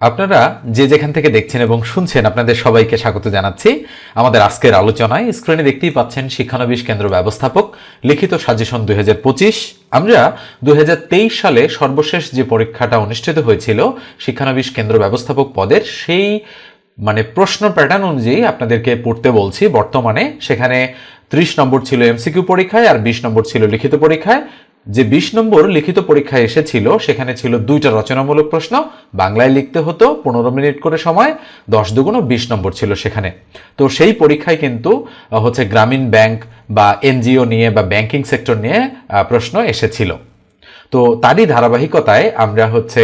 আপনারা যে যেখান থেকে দেখছেন এবং শুনছেন, আপনাদের সবাইকে স্বাগত জানাচ্ছি। আমাদের আজকের আলোচনায় স্ক্রিনে দেখতেই পাচ্ছেন শিক্ষানবিশ কেন্দ্র ব্যবস্থাপক লিখিত সাজেশন দুই হাজার পঁচিশ। আমরা দুই হাজার তেইশ সালে সর্বশেষ যে পরীক্ষাটা অনুষ্ঠিত হয়েছিল শিক্ষানবিশ কেন্দ্র ব্যবস্থাপক পদের, সেই মানে প্রশ্ন প্যাটার্ন অনুযায়ী আপনাদেরকে পড়তে বলছি। বর্তমানে সেখানে ত্রিশ নম্বর ছিল এমসিকিউ পরীক্ষায় আর বিশ নম্বর ছিল লিখিত পরীক্ষায়। যে বিশ নম্বর লিখিত পরীক্ষায় এসেছিল, সেখানে ছিল দুইটা রচনামূলক প্রশ্ন, বাংলায় লিখতে হতো পনেরো মিনিট করে সময়, দশ দুগুণ বিশ নম্বর ছিল সেখানে। তো সেই পরীক্ষায় কিন্তু হচ্ছে গ্রামীণ ব্যাংক বা এনজিও নিয়ে বা ব্যাংকিং সেক্টর নিয়ে প্রশ্ন এসেছিল। তো তারই ধারাবাহিকতায় আমরা হচ্ছে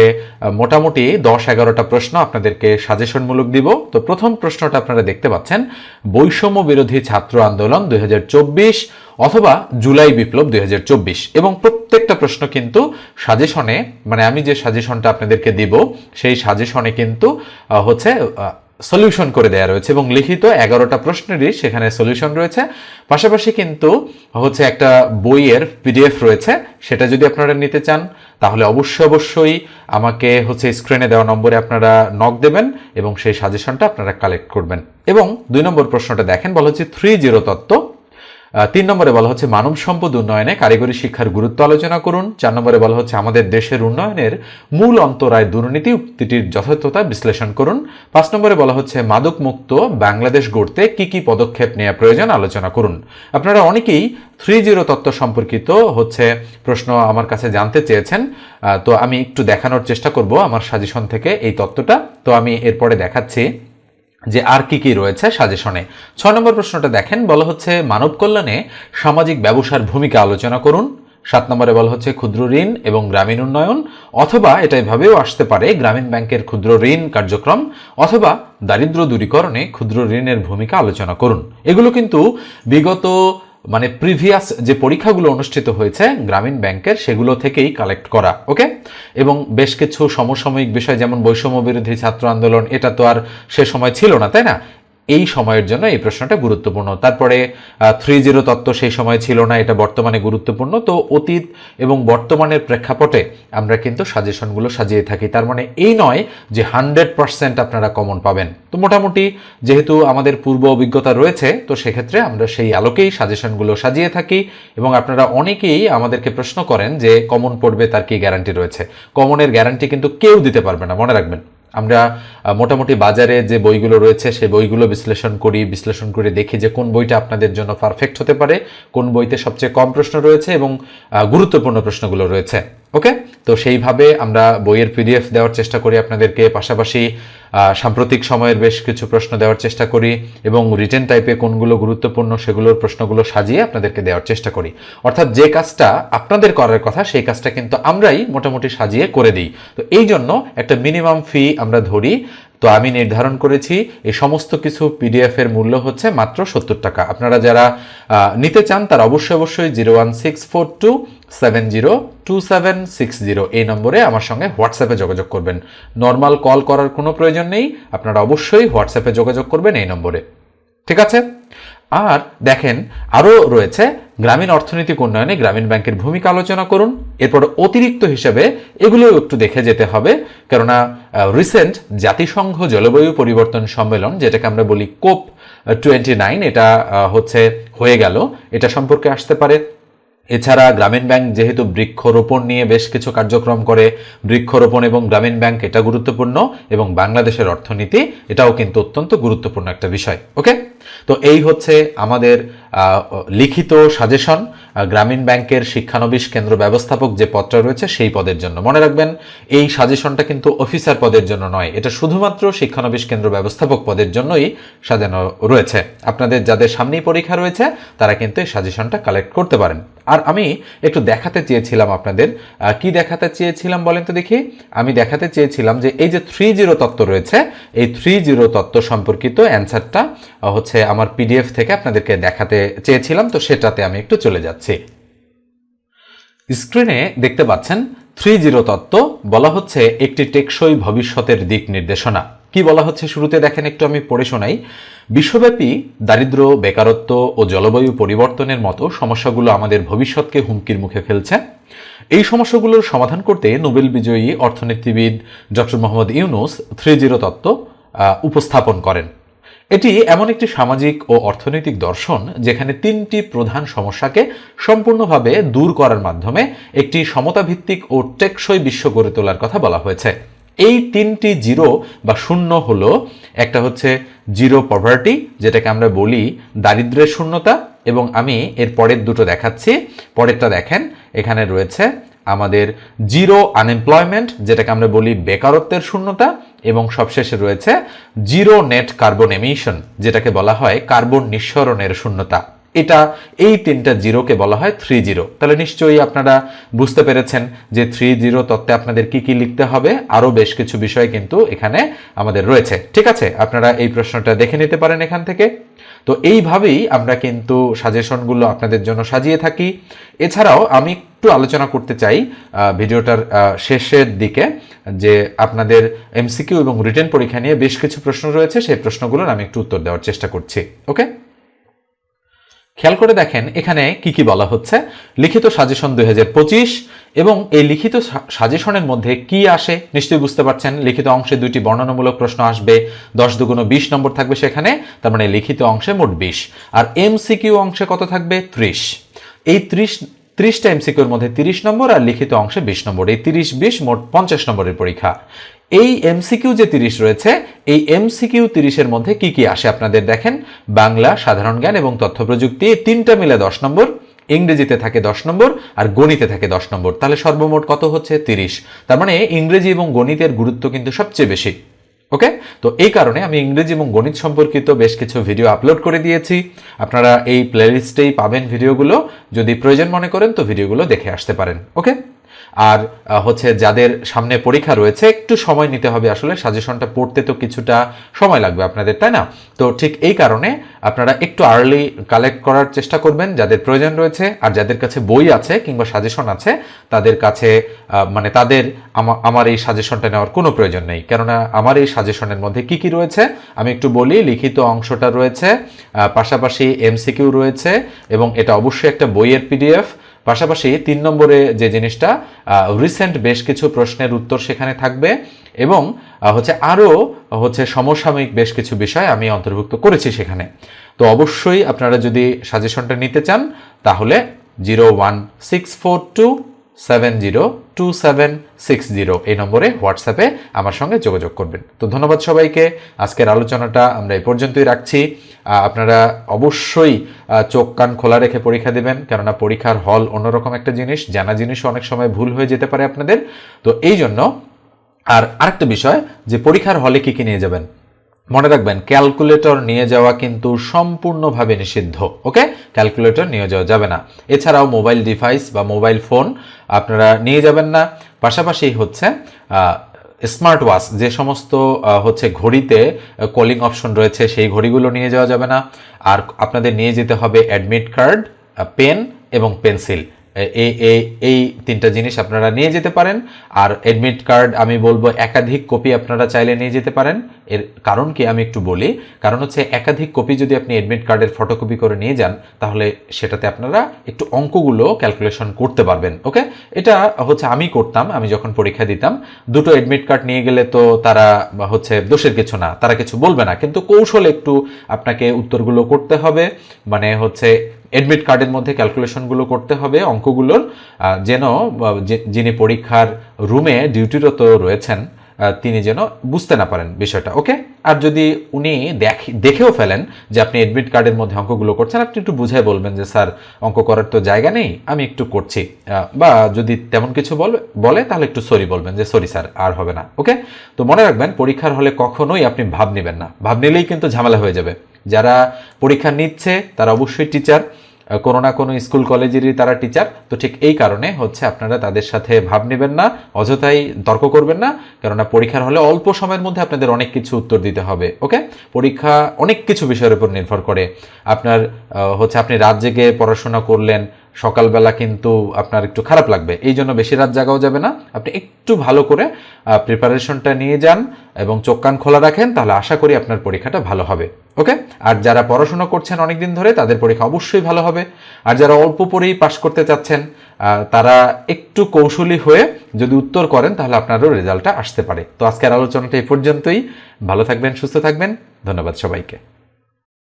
মোটামুটি দশ এগারোটা প্রশ্ন আপনাদেরকে সাজেশনমূলক দিব। তো প্রথম প্রশ্নটা আপনারা দেখতে পাচ্ছেন, বৈষম্য বিরোধী ছাত্র আন্দোলন দুই হাজার চব্বিশ অথবা জুলাই বিপ্লব দুই হাজার চব্বিশ। এবং প্রত্যেকটা প্রশ্ন কিন্তু সাজেশনে মানে আমি যে সাজেশনটা আপনাদেরকে দিব, সেই সাজেশনে কিন্তু হচ্ছে সলিউশন করে দেওয়া রয়েছে এবং লিখিত এগারোটা প্রশ্নেরই সেখানে সলিউশন রয়েছে। পাশাপাশি কিন্তু হচ্ছে একটা বইয়ের পিডিএফ রয়েছে, সেটা যদি আপনারা নিতে চান, তাহলে অবশ্যই অবশ্যই আমাকে হচ্ছে স্ক্রিনে দেওয়া নম্বরে আপনারা নক দেবেন এবং সেই সাজেশনটা আপনারা কালেক্ট করবেন। এবং দুই নম্বর প্রশ্নটা দেখেন, বলা হচ্ছে থ্রি জিরো তত্ত্ব। তিন নম্বরে বলা হচ্ছে মানব সম্পদ উন্নয়নে কারিগরি শিক্ষার গুরুত্ব আলোচনা করুন। চার নম্বরে বলা হচ্ছে আমাদের দেশের উন্নয়নের মূল অন্তরায় দুর্নীতি উক্তিটির যথার্থতা বিশ্লেষণ করুন। পাঁচ নম্বরে বলা হচ্ছে মাদক মুক্ত বাংলাদেশ গড়তে কি কি পদক্ষেপ নেওয়া প্রয়োজন আলোচনা করুন। আপনারা অনেকেই থ্রি জিরো তত্ত্ব সম্পর্কিত হচ্ছে প্রশ্ন আমার কাছে জানতে চেয়েছেন। তো আমি একটু দেখানোর চেষ্টা করব আমার সাজেশন থেকে এই তত্ত্বটা। তো আমি এরপরে দেখাচ্ছি। যে আর কি কি রয়েছে সাজেশনে। ছয় নম্বর প্রশ্নটা দেখেন, বলা হচ্ছে, মানব কল্যাণে সামাজিক ব্যবসার ভূমিকা আলোচনা করুন। সাত নম্বরে বলা হচ্ছে, ক্ষুদ্র ঋণ এবং গ্রামীণ উন্নয়ন। অথবা এটা এভাবেও আসতে পারে, গ্রামীণ ব্যাংকের ক্ষুদ্র ঋণ কার্যক্রম। অথবা দারিদ্র দূরীকরণে ক্ষুদ্র ঋণের ভূমিকা আলোচনা করুন। এগুলো কিন্তু বিগত মানে প্রিভিয়াস যে পরীক্ষাগুলো অনুষ্ঠিত হয়েছে গ্রামীণ ব্যাংকের, সেগুলো থেকেই কালেক্ট করা ওকে এবং বেশ কিছু সমসাময়িক বিষয়, যেমন বৈষম্য বিরোধী ছাত্র আন্দোলন, এটা তো আর সে সময় ছিল না, তাই না? এই সময়ের জন্য এই প্রশ্নটা গুরুত্বপূর্ণ। তারপরে থ্রি জিরো তত্ত্ব সেই সময় ছিল না, এটা বর্তমানে গুরুত্বপূর্ণ। তো অতীত এবং বর্তমানের প্রেক্ষাপটে আমরা কিন্তু সাজেশনগুলো সাজিয়ে থাকি। তার মানে এই নয় যে হান্ড্রেড পার্সেন্ট আপনারা কমন পাবেন। তো মোটামুটি যেহেতু আমাদের পূর্ব অভিজ্ঞতা রয়েছে, তো সেক্ষেত্রে আমরা সেই আলোকেই সাজেশনগুলো সাজিয়ে থাকি এবং আপনারা অনেকেই আমাদেরকে প্রশ্ন করেন যে কমন পড়বে তার কি গ্যারান্টি রয়েছে? কমনের গ্যারান্টি কিন্তু কেউ দিতে পারবে না। মনে রাখবেন। আমরা মোটামুটি বাজারে যে বইগুলো রয়েছে সেই বইগুলো বিশ্লেষণ করি, বিশ্লেষণ করে দেখি যে কোন বইটা আপনাদের জন্য পারফেক্ট হতে পারে, কোন বইতে সবচেয়ে কম প্রশ্ন রয়েছে এবং গুরুত্বপূর্ণ প্রশ্নগুলো রয়েছে। ওকে তো সেইভাবে আমরা বইয়ের পিডিএফ দেওয়ার চেষ্টা করি আপনাদেরকে। পাশাপাশি সাম্প্রতিক সময়ের বেশ কিছু প্রশ্ন দেওয়ার চেষ্টা করি এবং রিটেন টাইপে কোনগুলো গুরুত্বপূর্ণ সেগুলোর প্রশ্নগুলো সাজিয়ে আপনাদেরকে দেওয়ার চেষ্টা করি। অর্থাৎ যে কাজটা আপনাদের করার কথা, সেই কাজটা কিন্তু আমরাই মোটামুটি সাজিয়ে করে দিই। তো এই জন্য একটা মিনিমাম ফি আমরা ধরি তো আমি নির্ধারণ করেছি, এই সমস্ত কিছু পিডিএফের মূল্য হচ্ছে মাত্র সত্তর টাকা। আপনারা যারা নিতে চান তার অবশ্যই অবশ্যই zero one six four two seven zero two seven six zero এই নম্বরে আমার সঙ্গে হোয়াটসঅ্যাপে যোগাযোগ করবেন। নর্মাল কল করার কোনো প্রয়োজন নেই, আপনারা অবশ্যই হোয়াটসঅ্যাপে যোগাযোগ করবেন এই নম্বরে। ঠিক আছে? আর দেখেন, আরও রয়েছে, গ্রামীণ অর্থনৈতিক উন্নয়নে গ্রামীণ ব্যাংকের ভূমিকা আলোচনা করুন। এরপর অতিরিক্ত হিসেবে এগুলোও একটু দেখে যেতে হবে, কেননা রিসেন্ট জাতিসংঘ জলবায়ু পরিবর্তন সম্মেলন, যেটাকে আমরা বলি কোপ টোয়েন্টি নাইন এটা হচ্ছে, হয়ে গেল। এটা সম্পর্কে আসতে পারে। এছাড়া গ্রামীণ ব্যাংক যেহেতু বৃক্ষরোপণ নিয়ে বেশ কিছু কার্যক্রম করে, বৃক্ষরোপণ এবং গ্রামীণ ব্যাংক এটা গুরুত্বপূর্ণ এবং বাংলাদেশের অর্থনীতি এটাও কিন্তু অত্যন্ত গুরুত্বপূর্ণ একটা বিষয়, ওকে? তো এই হচ্ছে আমাদের লিখিত সাজেশন গ্রামীণ ব্যাংকের শিক্ষানবিশ কেন্দ্র ব্যবস্থাপক যে পদটা রয়েছে সেই পদের জন্য। মনে রাখবেন, এই সাজেশনটা কিন্তু অফিসার পদের জন্য নয়, এটা শুধুমাত্র শিক্ষানবিশ কেন্দ্র ব্যবস্থাপক পদের জন্যই সাজানো রয়েছে। আপনাদের যাদের সামনেই পরীক্ষা রয়েছে, তারা কিন্তু এই সাজেশনটা কালেক্ট করতে পারেন। আর আমি একটু দেখাতে চেয়েছিলাম আপনাদের কি দেখাতে চেয়েছিলাম বলেন তো দেখি? আমি দেখাতে চেয়েছিলাম যে এই যে থ্রি জিরো তত্ত্ব রয়েছে, এই থ্রি জিরো তত্ত্ব সম্পর্কিত অ্যান্সারটা হচ্ছে আমার পিডিএফ থেকে আপনাদেরকে দেখাতে চেয়েছিলাম, তো সেটাতে আমি একটু চলে যাচ্ছি। স্ক্রিনে দেখতে পাচ্ছেন থ্রি জিরো তত্ত্ব, বলা হচ্ছে একটি টেকসই ভবিষ্যতের দিক নির্দেশনা। কি বলা হচ্ছে শুরুতে? দেখেন, একটু আমি পড়ে শোনাই। বিশ্বব্যাপী দারিদ্র্য, বেকারত্ব ও জলবায়ু পরিবর্তনের মতো সমস্যাগুলো আমাদের ভবিষ্যৎকে হুমকির মুখে ফেলছে। এই সমস্যাগুলোর সমাধান করতে নোবেল বিজয়ী অর্থনীতিবিদ doctor Mohammad Yunus three zero তত্ত্ব উপস্থাপন করেন। এটি এমন একটি সামাজিক ও অর্থনৈতিক দর্শন যেখানে তিনটি প্রধান সমস্যাকে সম্পূর্ণভাবে দূর করার মাধ্যমে একটি সমতাভিত্তিক ও টেকসই বিশ্ব গড়ে তোলার কথা বলা হয়েছে। এই তিনটি জিরো বা শূন্য হলো, একটা হচ্ছে জিরো পভার্টি, যেটাকে আমরা বলি দারিদ্র্যের শূন্যতা, এবং আমি এর পরের দুটো দেখাচ্ছি। পরেরটা দেখেন, এখানে রয়েছে আমাদের জিরো আনএমপ্লয়মেন্ট, যেটাকে আমরা বলি বেকারত্বের শূন্যতা, এবং সবশেষে রয়েছে জিরো নেট কার্বন এমিশন, যেটাকে বলা হয় কার্বন নিঃসরণের শূন্যতা। এটা এই তিনটা জিরোকে বলা হয় থ্রি জিরো তাহলে নিশ্চয়ই আপনারা বুঝতে পেরেছেন যে থ্রি জিরো তত্ত্বে আপনাদের কি কি লিখতে হবে। আরও বেশ কিছু বিষয় কিন্তু এখানে আমাদের রয়েছে। ঠিক আছে, আপনারা এই প্রশ্নটা দেখে নিতে পারেন এখান থেকে। তো এইভাবেই আমরা কিন্তু সাজেশনগুলো আপনাদের জন্য সাজিয়ে থাকি। এছাড়াও আমি একটু আলোচনা করতে চাই ভিডিওটার শেষের দিকে, যে আপনাদের এমসিকিউ এবং রিটেন পরীক্ষা নিয়ে বেশ কিছু প্রশ্ন রয়েছে। সেই প্রশ্নগুলোর আমি একটু উত্তর দেওয়ার চেষ্টা করছি। ওকে খেয়াল করে দেখেন এখানে কি কি বলা হচ্ছে। লিখিত সাজেশন দুই হাজার পঁচিশ এবং এই লিখিত সাজেশনের মধ্যে কি আসে নিশ্চয়ই বুঝতে পারছেন। লিখিত অংশে দুইটি বর্ণনামূলক প্রশ্ন আসবে। দশ দুগুণ বিশ নম্বর থাকবে সেখানে, তার মানে লিখিত অংশে মোট বিশ। আর এমসিকিউ অংশে কত থাকবে? ত্রিশ। এই ত্রিশ ত্রিশটা এমসিকিউর মধ্যে তিরিশ নম্বর আর লিখিত অংশে বিশ নম্বর। এই তিরিশ, বিশ মোট পঞ্চাশ নম্বরের পরীক্ষা। এই এমসিকিউ যে তিরিশ রয়েছে, এই এমসিকিউ তিরিশের মধ্যে কি কি আসে আপনাদের দেখেন? বাংলা, সাধারণ জ্ঞান এবং তথ্য প্রযুক্তি তিনটা মিলে দশ নম্বর। ইংরেজিতে থাকে দশ নম্বর আর গণিতে থাকে দশ নম্বর। তাহলে সর্বমোট কত হচ্ছে? তিরিশ। তার মানে ইংরেজি এবং গণিতের গুরুত্ব কিন্তু সবচেয়ে বেশি। ওকে তো এই কারণে আমি ইংরেজি এবং গণিত সম্পর্কিত বেশ কিছু ভিডিও আপলোড করে দিয়েছি। আপনারা এই প্লেলিস্টেই পাবেন ভিডিওগুলো যদি প্রয়োজন মনে করেন তো ভিডিওগুলো দেখে আসতে পারেন। ওকে আর হচ্ছে যাদের সামনে পরীক্ষা রয়েছে, একটু সময় নিতে হবে আসলে সাজেশনটা পড়তে তো কিছুটা সময় লাগবে আপনাদের, তাই না? তো ঠিক এই কারণে আপনারা একটু আর্লি কালেক্ট করার চেষ্টা করবেন, যাদের প্রয়োজন রয়েছে, আর যাদের কাছে বই আছে কিংবা সাজেশন আছে, তাদের কাছে মানে তাদের আমার এই সাজেশনটা নেওয়ার কোনো প্রয়োজন নেই। কেননা আমার এই সাজেশনের মধ্যে কি কি রয়েছে, আমি একটু বলি, লিখিত অংশটা রয়েছে পাশাপাশি এমসিকিউ রয়েছে, এবং এটা অবশ্যই একটা বইয়ের পিডিএফ পাশাপাশি তিন নম্বরে যে জিনিসটা রিসেন্ট বেশ কিছু প্রশ্নের উত্তর সেখানে থাকবে এবং হচ্ছে আরও হচ্ছে সমসাময়িক বেশ কিছু বিষয় আমি অন্তর্ভুক্ত করেছি সেখানে। তো অবশ্যই আপনারা যদি সাজেশনটা নিতে চান, তাহলে zero one six four two seven zero two seven six zero এই নম্বরে হোয়াটসঅ্যাপে আমার সঙ্গে যোগাযোগ করবেন। তো ধন্যবাদ সবাইকে। আজকের আলোচনাটা আমরা এই পর্যন্তই রাখছি। আপনারা অবশ্যই চোখ কান খোলা রেখে পরীক্ষা দেবেন, কেননা পরীক্ষার হল অন্যরকম একটা জিনিস, জানা জিনিসও অনেক সময় ভুল হয়ে যেতে পারে আপনাদের। তো এই জন্য আর আরেকটা বিষয়, যে পরীক্ষার হলে কি কি নিয়ে যাবেন? মনে রাখবেন ক্যালকুলেটর নিয়ে যাওয়া কিন্তু সম্পূর্ণভাবে নিষিদ্ধ ওকে ক্যালকুলেটর নিয়ে যাওয়া যাবে না। এছাড়াও মোবাইল ডিভাইস বা মোবাইল ফোন আপনারা নিয়ে যাবেন না। পাশাপাশি হচ্ছে স্মার্ট ওয়াচ যে সমস্ত হচ্ছে ঘড়িতে কলিং অপশন রয়েছে, সেই ঘড়িগুলো নিয়ে যাওয়া যাবে না। আর আপনাদের নিয়ে যেতে হবে অ্যাডমিট কার্ড পেন এবং পেন্সিল এই এই তিনটা জিনিস আপনারা নিয়ে যেতে পারেন। আর এডমিট কার্ড আমি বলব একাধিক কপি আপনারা চাইলে নিয়ে যেতে পারেন। এর কারণ কি আমি একটু বলি? কারণ হচ্ছে একাধিক কপি যদি আপনি এডমিট কার্ডের ফটোকপি করে নিয়ে যান, তাহলে সেটাতে আপনারা একটু অঙ্কগুলো ক্যালকুলেশন করতে পারবেন ওকে এটা হচ্ছে আমি করতাম, আমি যখন পরীক্ষা দিতাম। দুটো এডমিট কার্ড নিয়ে গেলে তো তারা হচ্ছে দোষের কিছু না, তারা কিছু বলবে না। কিন্তু কৌশলে একটু আপনাকে উত্তরগুলো করতে হবে। মানে হচ্ছে এডমিট কার্ডের মধ্যে ক্যালকুলেশনগুলো করতে হবে অঙ্কগুলোর যেন যিনি পরীক্ষার রুমে ডিউটিরত রয়েছেন তিনি যেন বুঝতে না পারেন বিষয়টা, ওকে? আর যদি উনি দেখ- দেখেও ফেলেন যে আপনি এডমিট কার্ডের মধ্যে অঙ্কগুলো করছেন, আপনি একটু বুঝাই বলবেন যে, স্যার, অঙ্ক করার তো জায়গা নেই, আমি একটু করছি। বা যদি তেমন কিছু বলে বলে, তাহলে একটু সরি বলবেন যে সরি স্যার, আর হবে না। ওকে? তো মনে রাখবেন, পরীক্ষার হলে কখনোই আপনি ভাব নেবেন না। ভাব নিলেই কিন্তু ঝামেলা হয়ে যাবে। যারা পরীক্ষা নিচ্ছে, তারা অবশ্যই টিচার কোনো না কোনো স্কুল কলেজেরই তারা টিচার তো ঠিক এই কারণে হচ্ছে আপনারা তাদের সাথে ভাব নেবেন না, অযথাই তর্ক করবেন না, কেননা পরীক্ষার হলে অল্প সময়ের মধ্যে আপনাদের অনেক কিছু উত্তর দিতে হবে ওকে পরীক্ষা অনেক কিছু বিষয়ের উপর নির্ভর করে। আপনার হচ্ছে আপনি রাত জেগে পড়াশোনা করলেন সকালবেলা কিন্তু আপনার একটু খারাপ লাগবে। এই জন্য বেশি রাত জাগাও যাবে না। আপনি একটু ভালো করে প্রিপারেশনটা নিয়ে যান এবং চোখ কান খোলা রাখেন, তাহলে আশা করি আপনার পরীক্ষাটা ভালো হবে। ওকে? আর যারা পড়াশোনা করছেন অনেক দিন ধরে, তাদের পরীক্ষা অবশ্যই ভালো হবে। আর যারা অল্প পরেই পাশ করতে চাচ্ছেন তারা একটু কৌশলী হয়ে যদি উত্তর করেন, তাহলে আপনারও রেজাল্টটা আসতে পারে। তো আজকের আলোচনাটা এই পর্যন্তই। ভালো থাকবেন, সুস্থ থাকবেন। ধন্যবাদ সবাইকে।